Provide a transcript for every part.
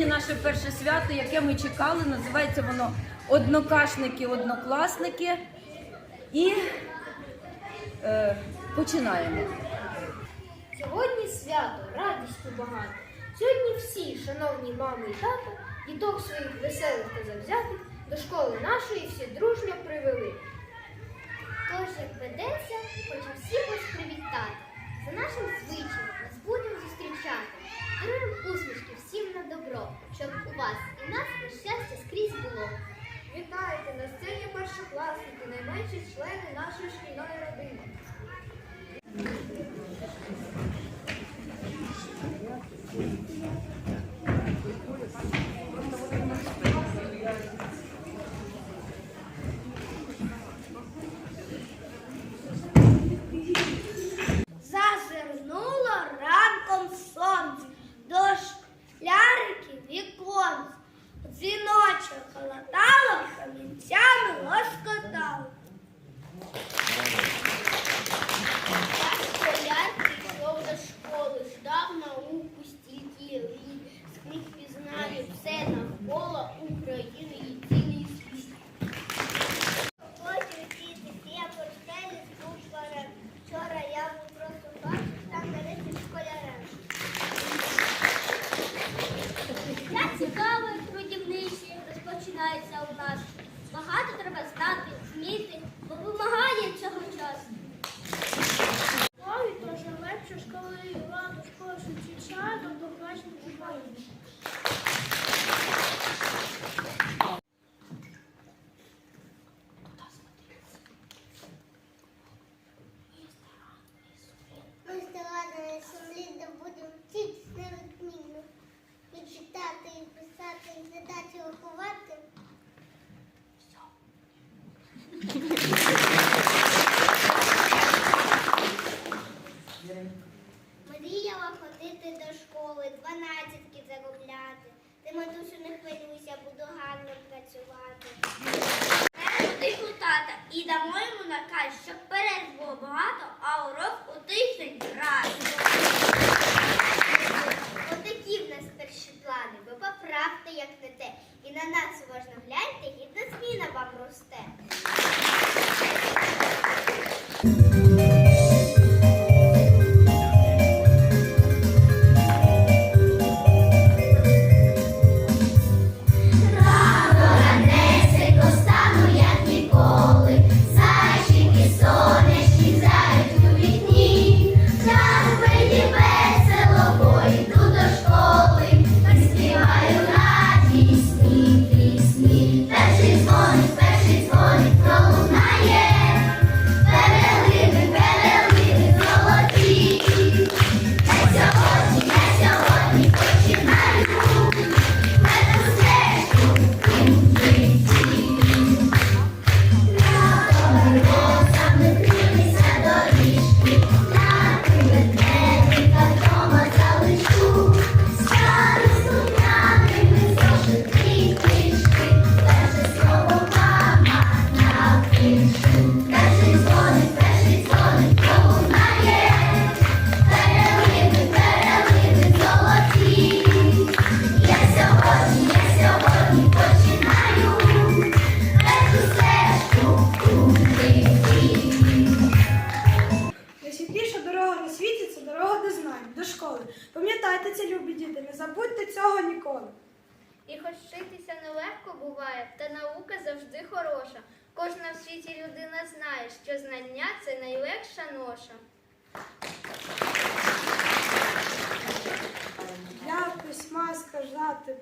сьогодні наше перше свято, яке ми чекали, називається воно Однокашники, однокласники. І е, починаємо. Сьогодні свято, радістю багато. Сьогодні всі, шановні мами і тато, діток своїх веселих та завзятих до школи нашої всі дружньо привели. Тож, як ведеться, хочу всіх вас привітати. За нашим звичаєм нас будемо зустрічати. Даруємо усмішки добро, щоб у вас і нас щастя скрізь було. Вітайте на сцені першокласники, найменші члени нашої шкільної родини. Зазирнуло розпочинається у нас. Багато треба знати, вміти, бо вимагає цього часу. Ой, то ж легше школи ладу школи чича, до поклачних України. Ми старали на землі, де будемо вчитися невідмінно. І читати, і писати, і задачі рахувати. Мріяла ходити до дванадцятки заробляти. Ти, матусю, не хвилюйся, буду гарно працювати. Тиху тата і дамо йому наказ, щоб перерв було багато, а урок у тиждень раз. Отакі в нас перші плани. Ви поправте, як не те. І на нас уважно гляньте, гідна зміна вам росте.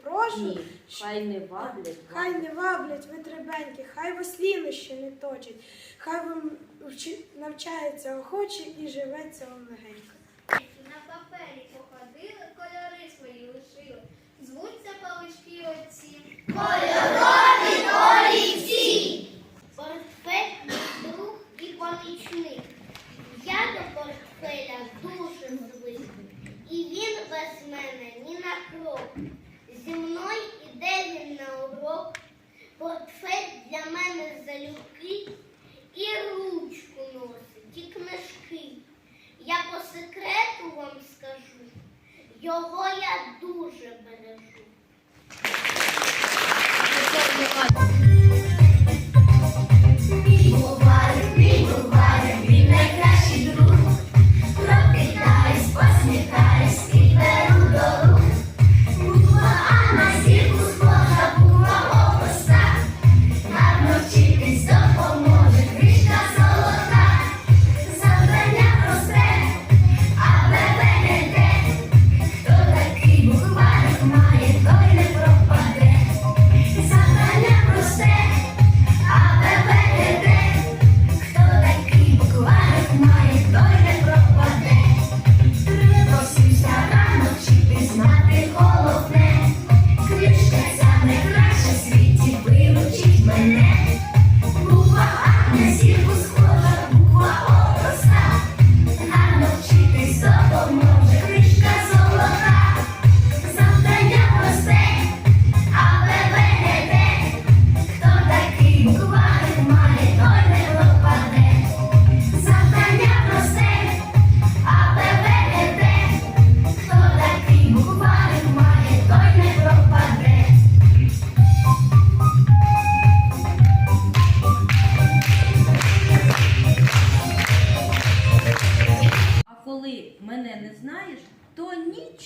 Прошу, Ні, хай не ваблять. хай не ваблять витребеньки, хай вас лінощі не точать, хай вам вчи- навчається охоче і живеться вам легенько. На папері походили, кольори свої лишили. Звуться палички отці. Портфель друг і помічник. Я до портфеля дуже звик. І він без мене ні на крок. Зі мною іде він на урок. Портфель для мене залюбки і ручку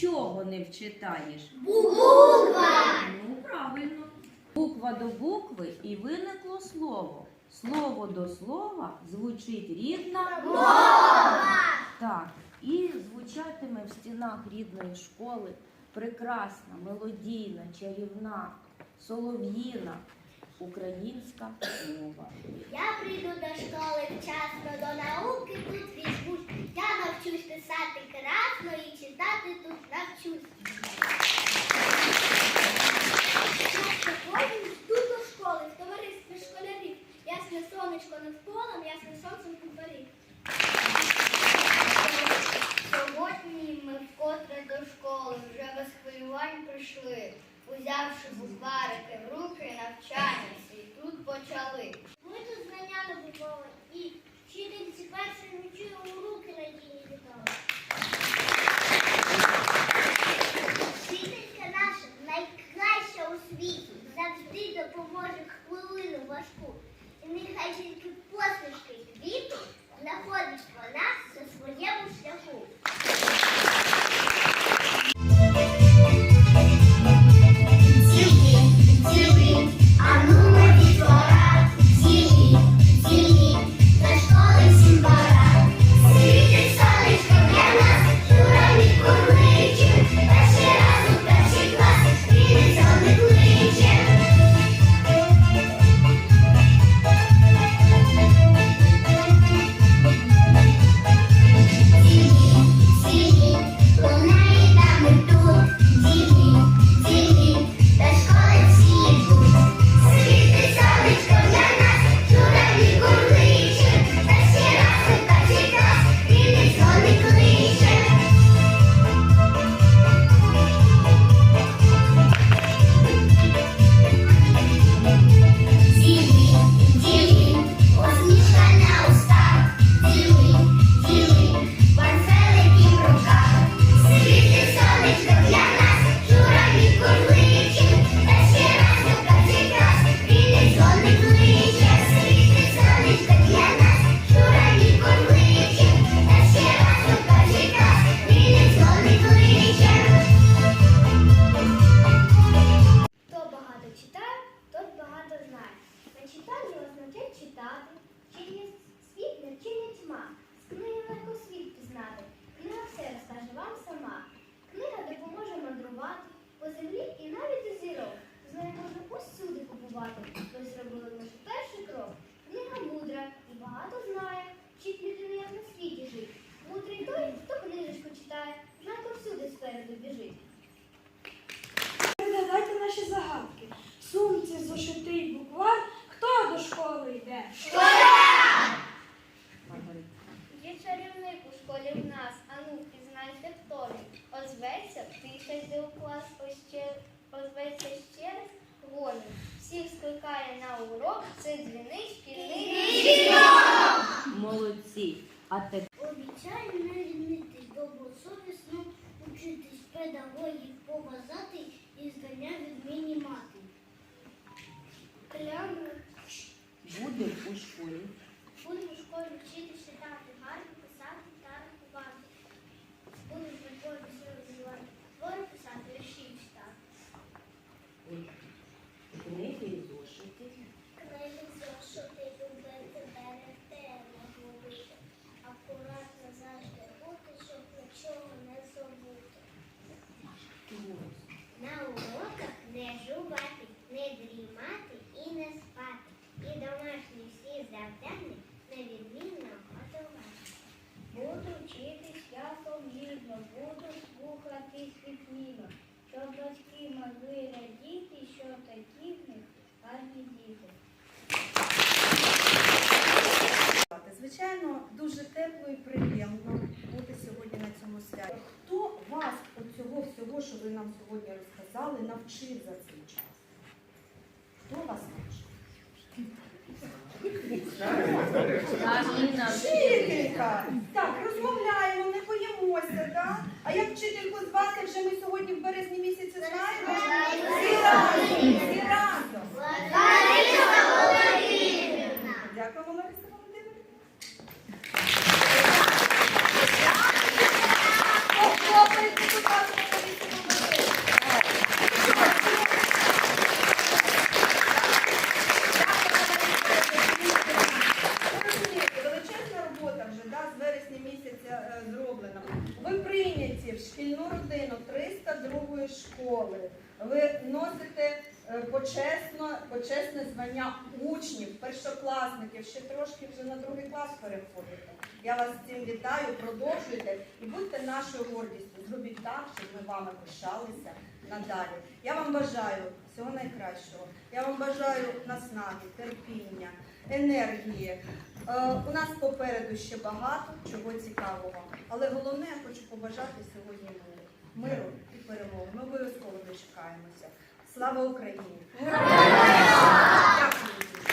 нічого не вчитаєш. Буква! Ну, правильно. Буква до букви і виникло слово. Слово до слова звучить рідна мова. Так, і звучатиме в стінах рідної школи прекрасна, мелодійна, чарівна, солов'їна українська мова. Я прийду до школи вчасно, до науки тут візьмусь. Я навчусь писати красно і читати тут навчусь. Сьогодні до школи в товаристві школярів. Ясне сонечко над полем, ясне сонцем куполів. Сьогодні ми вкотре до школи вже без хвилювань прийшли. Узявши букварики в руки, навчання свій тут почали. Ми тут знання набували і вчительці першої ночі у руки надійні допоможе хвилину важку. І нехай тільки посмішки квіту знаходить вона зошитий буквар, хто до школи йде? Школя! Є чарівник у школі в нас, ану, пізнайте хто він. Озветься, тисячі у клас, ще, озветься ще раз, голі. Всіх скликає на урок, це двіний шкільний Молодці. А тепер? Обіцяю не рівнитись, добросовісно учитись педагогів поважати і знання відмінімати будемо у школі. Будемо у школі вчити читати, гарно писати та рахувати. Будемо прикольно все розвивати. Твори писати, вірші читати. Книги і зошити. Книги зошити, любити, берегти, не губити. Акуратно завжди бути, щоб нічого не забути. На уроках не жувати, не дрімати і не спати. І домашні всі завдання невідмінно готувати. Буду вчитись я помірно, буду слухатись відмінно, щоб батьки могли радіти, що такі в них гарні діти. Звичайно, дуже і приємно бути сьогодні на цьому святі. Хто вас от цього всього, що ви нам сьогодні розказали, навчив за цей час? Хто вас навчив? Вчителька! Так, розмовляємо, не боїмося, так? А як вчительку звати, вже ми сьогодні в березні місяці знаємо? Всі разом! Всі разом! Дякуємо, Лариса Похлопайте, будь ще трошки вже на другий клас переходите. Я вас з цим вітаю, продовжуйте і будьте нашою гордістю. Зробіть так, щоб ми вами пишалися надалі. Я вам бажаю всього найкращого. Я вам бажаю наснаги, терпіння, енергії. Е, у нас попереду ще багато чого цікавого. Але головне, я хочу побажати сьогодні миру, миру і перемоги. Ми обов'язково дочекаємося. Слава Україні! Дякую. дуже.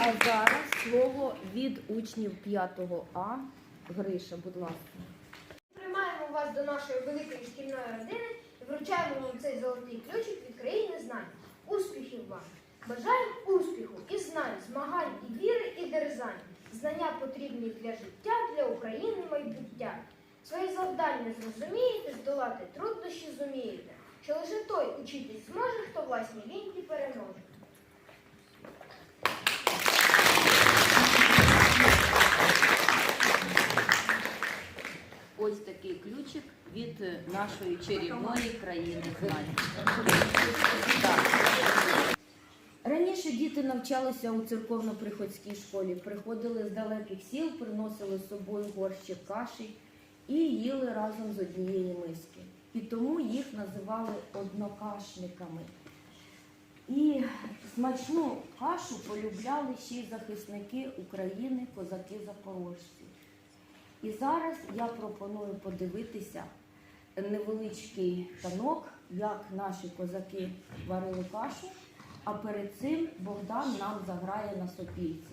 А зараз слово від учнів 5 А. Гриша, будь ласка. Приймаємо вас до нашої великої шкільної родини і вручаємо вам цей золотий ключик від країни знань. Успіхів вам! Бажаємо успіху і знань, змагань, і віри, і дерзань. Знання потрібні для життя, для України майбуття. Свої завдання зрозумієте, здолати труднощі зумієте. Що лише той учитись зможе, хто власні ліньки переможе. Від нашої чарівної країни знань. Раніше діти навчалися у церковно-приходській школі, приходили з далеких сіл, приносили з собою горщик каші і їли разом з однієї миски. І тому їх називали однокашниками. І смачну кашу полюбляли ще й захисники України, козаки-запорожці. І зараз я пропоную подивитися невеличкий танок, як наші козаки варили кашу, а перед цим Богдан нам заграє на сопільці.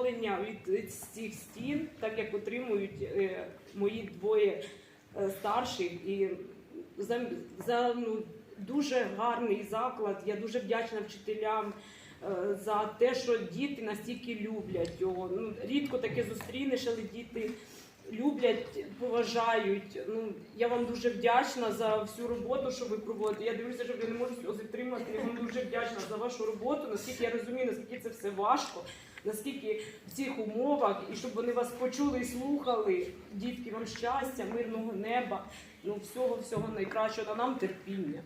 Задоволення від, цих стін, так як отримують е, мої двоє е, старших. І за, за ну, дуже гарний заклад. Я дуже вдячна вчителям е, за те, що діти настільки люблять його. Ну, рідко таке зустрінеш, але діти люблять, поважають. Ну, я вам дуже вдячна за всю роботу, що ви проводите. Я дивлюся, що ви не можу сльози втримати. Я вам дуже вдячна за вашу роботу, наскільки я розумію, наскільки це все важко, наскільки в цих умовах, і щоб вони вас почули і слухали. Дітки, вам щастя, мирного неба, ну всього, всього найкращого, а нам терпіння.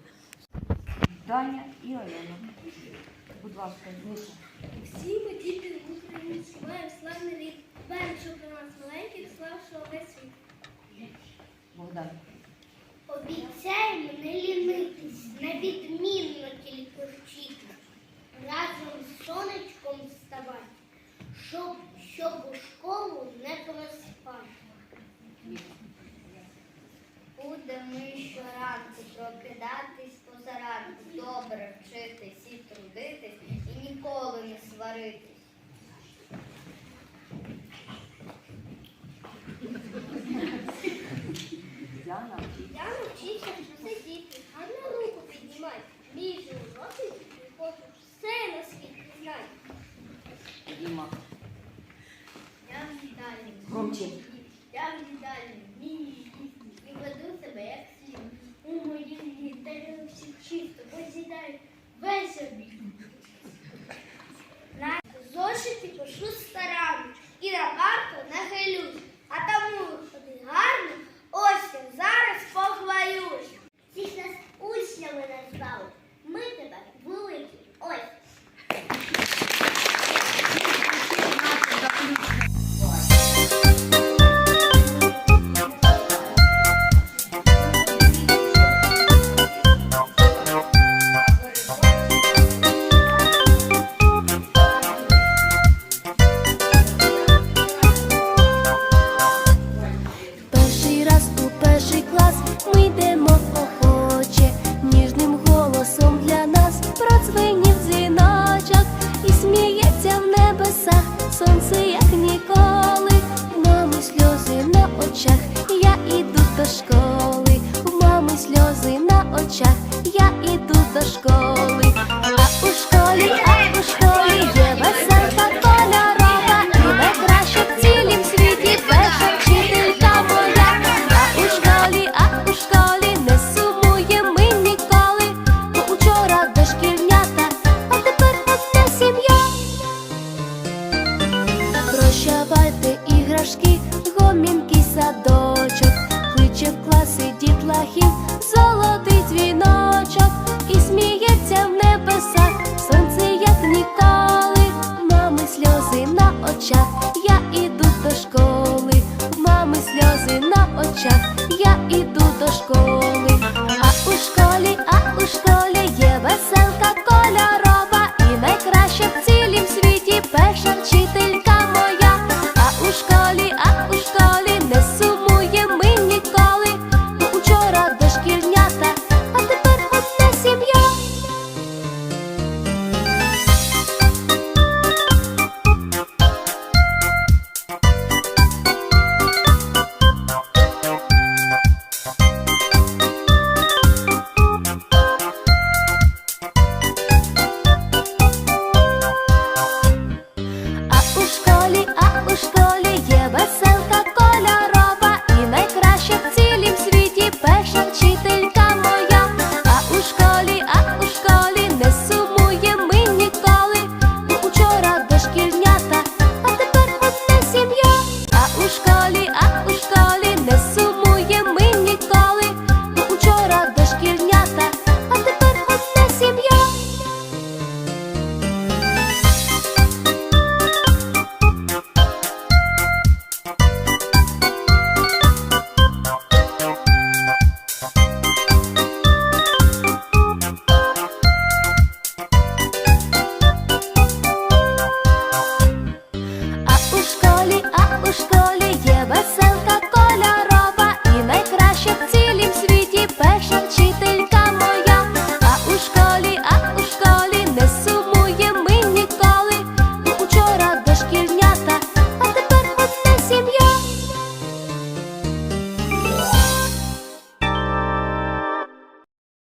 Даня і Олена. Будь ласка, Миша. Всі ми діти українці, маємо славний рід. Бережу про нас маленьких, славшого весь світ. Богдан. Обіцяємо не лінитись, невідмінно тільки вчити. Разом з сонечком вставати, щоб, щоб у школу не проспати. Будемо щоранку прокидатись позаранку,